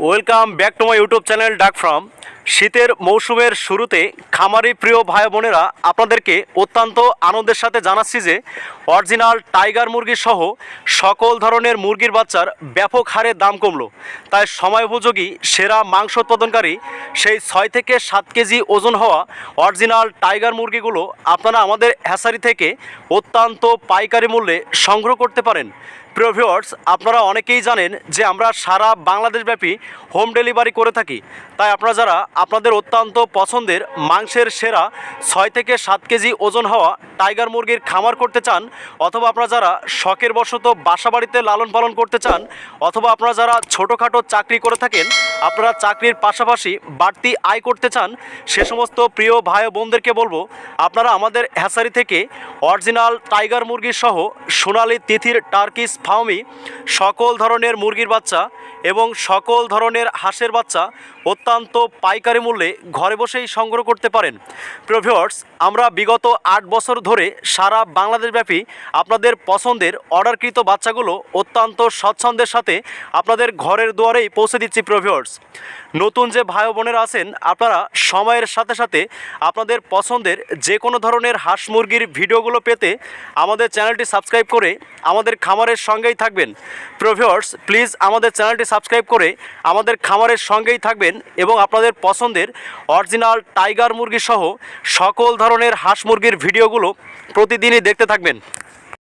Welcome back to my YouTube channel duck from. শীতের মৌসুমের শুরুতে খামারি প্রিয় ভাই বোনেরা, আপনাদেরকে অত্যন্ত আনন্দের সাথে জানাচ্ছি যে অরিজিনাল টাইগার মুরগি সহ সকল ধরনের মুরগির বাচ্চার ব্যাপক হারে দাম কমলো। তাই সময় উপযোগী সেরা মাংস উৎপাদনকারী সেই ছয় থেকে সাত কেজি ওজন হওয়া অরিজিনাল টাইগার মুরগিগুলো আপনারা আমাদের হ্যাসারি থেকে অত্যন্ত পাইকারি মূল্যে সংগ্রহ করতে পারেন। প্রিয় ভিউয়ার্স আপনারা অনেকেই জানেন যে আমরা সারা বাংলাদেশব্যাপী হোম ডেলিভারি করে থাকি। তাই আপনারা যারা আপনাদের অত্যন্ত পছন্দের মাংসের সেরা ছয় থেকে সাত কেজি ওজন হওয়া টাইগার মুরগির খামার করতে চান, অথবা আপনারা যারা শখের বশত বাসা বাড়িতে লালন পালন করতে চান, অথবা আপনারা যারা ছোটোখাটো চাকরি করে থাকেন, আপনারা চাকরির পাশাপাশি বাড়তি আয় করতে চান, সে সমস্ত প্রিয় ভাই বোনদেরকে বলব, আপনারা আমাদের হ্যাসারি থেকে অরিজিনাল টাইগার মুরগি সহ সোনালি তিথির টার্কিস ফাউমি সকল ধরনের মুরগির বাচ্চা এবং সকল ধরনের হাঁসের বাচ্চা অত্যন্ত পাইকারি মূল্যে ঘরে বসেই সংগ্রহ করতে পারেন। প্রভিওর্স আমরা বিগত আট বছর ধরে সারা বাংলাদেশব্যাপী আপনাদের পছন্দের অর্ডারকৃত বাচ্চাগুলো অত্যন্ত স্বচ্ছন্দের সাথে আপনাদের ঘরের দুয়ারেই পৌঁছে দিচ্ছি প্রভিওর্স নতুন যে ভাই বোনেরা আছেন, আপনারা সময়ের সাথে সাথে আপনাদের পছন্দের যে কোনো ধরনের হাঁস মুরগির ভিডিওগুলো পেতে আমাদের চ্যানেলটি সাবস্ক্রাইব করে আমাদের খামারের সঙ্গেই থাকবেন। প্রভিওর্স প্লিজ আমাদের চ্যানেলটি সাবস্ক্রাইব করে আমাদের খামারের সঙ্গেই থাকবেন। এবং আপনাদের পছন্দের অরিজিনাল টাইগার মুরগি সহ সকল ধরনের হাঁস মুরগির ভিডিওগুলো প্রতিদিনই দেখতে থাকবেন।